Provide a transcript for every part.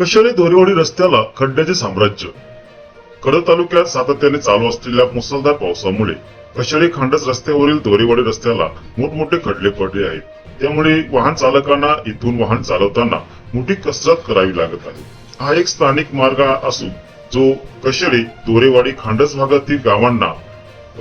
कशाने दोरेवाडी रस्त्याला खड्ड्याचे साम्राज्य? कड तालुक्यात सातत्याने चालू असलेल्या मुसळधार पावसामुळे कशाळे खांडस रस्त्यावरील दोरेवाडी रस्त्याला मोठमोठे खड्डे पडले आहेत? त्यामुळे वाहन चालकांना इथून वाहन चालवताना मोठी कसरत करावी लागत आहे. हा एक स्थानिक मार्ग असून जो कशाळे दोरेवाडी खांडस भागातील गावांना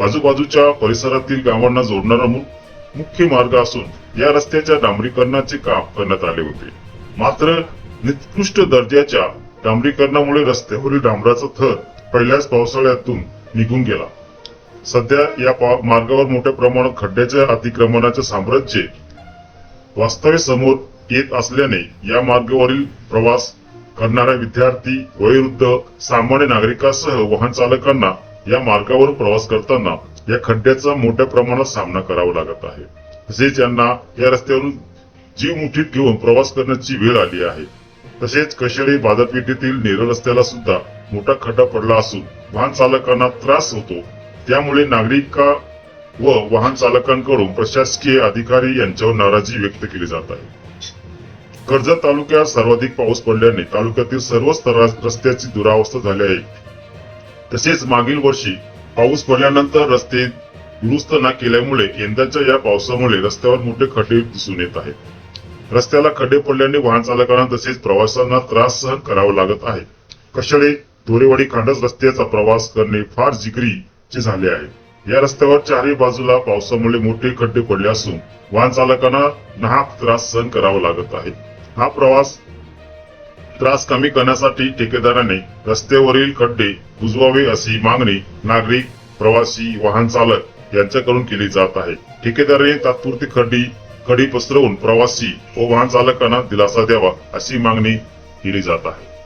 आजूबाजूच्या परिसरातील गावांना जोडणारा मु- मुख्य मार्ग असून या रस्त्याच्या डांबरीकरणाचे काम करण्यात आले होते. मात्र निकृष्ट दर्जाच्या डांबरीकरणामुळे रस्त्यावरील डांबराचा थर पहिल्याच पावसाळ्यातून निघून गेला. सध्या या मार्गावर मोठ्या प्रमाणात खड्ड्याच्या अतिक्रमणाचे साम्राज्य वास्तव्य समोर येत असल्याने या मार्गावरील प्रवास करणाऱ्या विद्यार्थी वयोवृद्ध सामान्य नागरिकांसह वाहन चालकांना या मार्गावर प्रवास करताना या खड्ड्याचा मोठ्या प्रमाणात सामना करावा लागत आहे. तसेच यांना या रस्त्यावरून जीव मुठीत घेऊन प्रवास करण्याची वेळ आली आहे तसेच कशेळी बाजारपेठेतील नेरळ रस्त्याला सुद्धा मोठा खड्डा पडला असून वाहन चालकांना त्रास होतो. त्यामुळे नागरिका व वाहन चालकांकडून प्रशासकीय अधिकारी यांच्यावर नाराजी व्यक्त केली जात आहे. कर्जत तालुक्यात सर्वाधिक पाऊस पडल्याने तालुक्यातील सर्व रस्त्याची दुरावस्था झाली आहे. तसेच मागील वर्षी पाऊस पडल्यानंतर रस्ते दुरुस्त न केल्यामुळे यंदाच्या या पावसामुळे रस्त्यावर मोठे खड्डे दिसून येत आहेत. रस्त्याला खड्डे पडल्याने वाहन चालकांना तसेच प्रवाशांना त्रास सहन करावा लागत आहे. कशळे दोरेवाडी खांडस रस्त्याचा प्रवास करणे फार जिगरीचे झाले आहे. या रस्त्यावर चारही बाजूला पावसामुळे मोठे खड्डे पडले असून वाहन चालकांना नाहक त्रास सहन करावा लागत आहे. हा प्रवास त्रास कमी करण्यासाठी ठेकेदाराने रस्त्यावरील खड्डे बुजवावे अशी मागणी नागरिक प्रवासी वाहन चालक यांच्याकडून केली जात आहे. ठेकेदाराने तात्पुरती खड्डी खडी पसरवून प्रवासी व वाहन चालकांना दिलासा द्यावा अशी मागणी केली जात आहे.